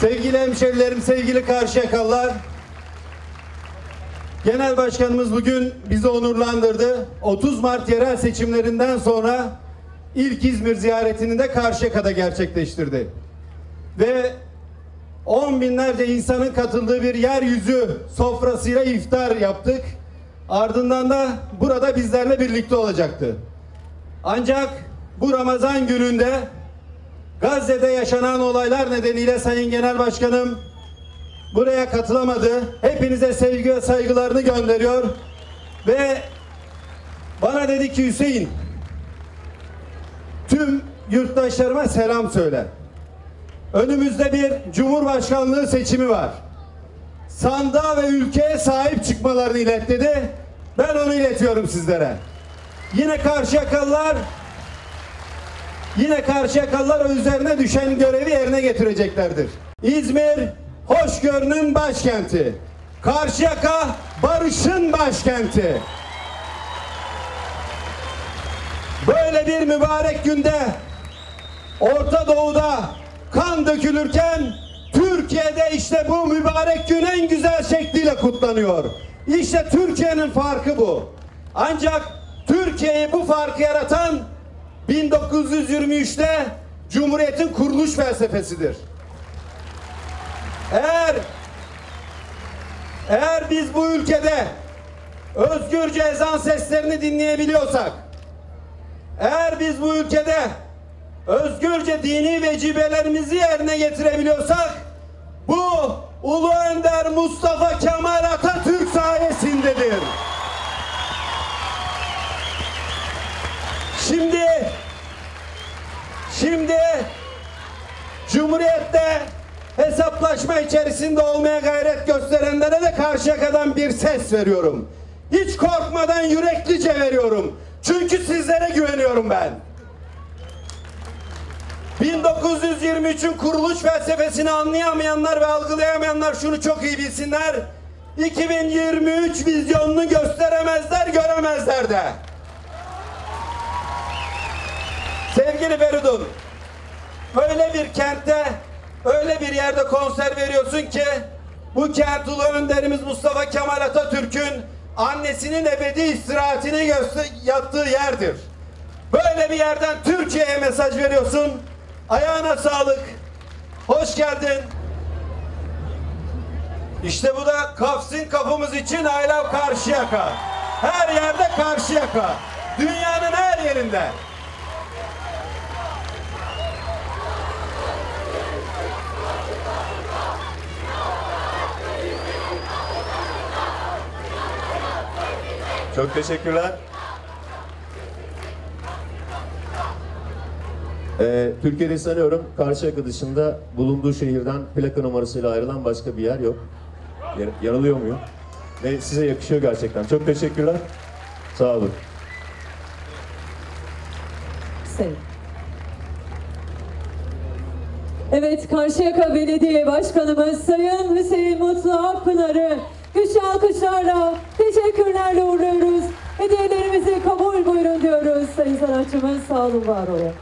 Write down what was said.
Sevgili hemşerilerim, sevgili Karşıyakalılar. Genel Başkanımız bugün bizi onurlandırdı. 30 Mart yerel seçimlerinden sonra ilk İzmir ziyaretini de Karşıyaka'da gerçekleştirdi. Ve on binlerce insanın katıldığı bir yeryüzü sofrasıyla iftar yaptık. Ardından da burada bizlerle birlikte olacaktı. Ancak bu Ramazan gününde Gazze'de yaşanan olaylar nedeniyle Sayın Genel Başkanım buraya katılamadı. Hepinize sevgi ve saygılarını gönderiyor. Ve bana dedi ki Hüseyin tüm yurttaşlarıma selam söyle. Önümüzde bir cumhurbaşkanlığı seçimi var. Sandığa ve ülkeye sahip çıkmalarını ilet dedi. Ben onu iletiyorum sizlere. Yine Karşıyakalılar yine Karşıyakalılar üzerine düşen görevi yerine getireceklerdir. İzmir hoşgörünün başkenti. Karşıyaka barışın başkenti. Böyle bir mübarek günde Orta Doğu'da kan dökülürken Türkiye'de işte bu mübarek gün en güzel şekliyle kutlanıyor. İşte Türkiye'nin farkı bu. Ancak Türkiye'yi bu farkı yaratan 1923'te Cumhuriyet'in kuruluş felsefesidir. Eğer eğer biz bu ülkede özgürce ezan seslerini dinleyebiliyorsak, eğer biz bu ülkede özgürce dini vecibelerimizi yerine getirebiliyorsak, bu Ulu Önder Mustafa Kemal Atatürk sayesindedir. Cumhuriyet'te hesaplaşma içerisinde olmaya gayret gösterenlere de Karşıyaka'dan bir ses veriyorum. Hiç korkmadan yüreklice veriyorum. Çünkü sizlere güveniyorum ben. 1923'ün kuruluş felsefesini anlayamayanlar ve algılayamayanlar şunu çok iyi bilsinler. 2023 vizyonunu gösteremezler, göremezler de. Sevgili Feridun, öyle bir kentte, öyle bir yerde konser veriyorsun ki bu kent ulu önderimiz Mustafa Kemal Atatürk'ün annesinin ebedi istirahatini yattığı yerdir. Böyle bir yerden Türkiye'ye mesaj veriyorsun. Ayağına sağlık. Hoş geldin. İşte bu da Kafsin kapımız için I love Karşıyaka. Her yerde Karşıyaka. Dünyanın her yerinde. Çok teşekkürler. Ee, Türkiye'de sanıyorum Karşıyaka dışında bulunduğu şehirden plaka numarasıyla ayrılan başka bir yer yok. Yar- yanılıyor muyum? Ve size yakışıyor gerçekten. Çok teşekkürler. Sağ olun. Sayın. Evet, Karşıyaka Belediye Başkanımız Sayın Hüseyin Mutlu Akpınar'ı güçlü alkışlarla, teşekkürlerle uğurluyoruz. Hediyelerimizi kabul buyurun diyoruz Sayın sanatçımız. Sağ olun, var olun.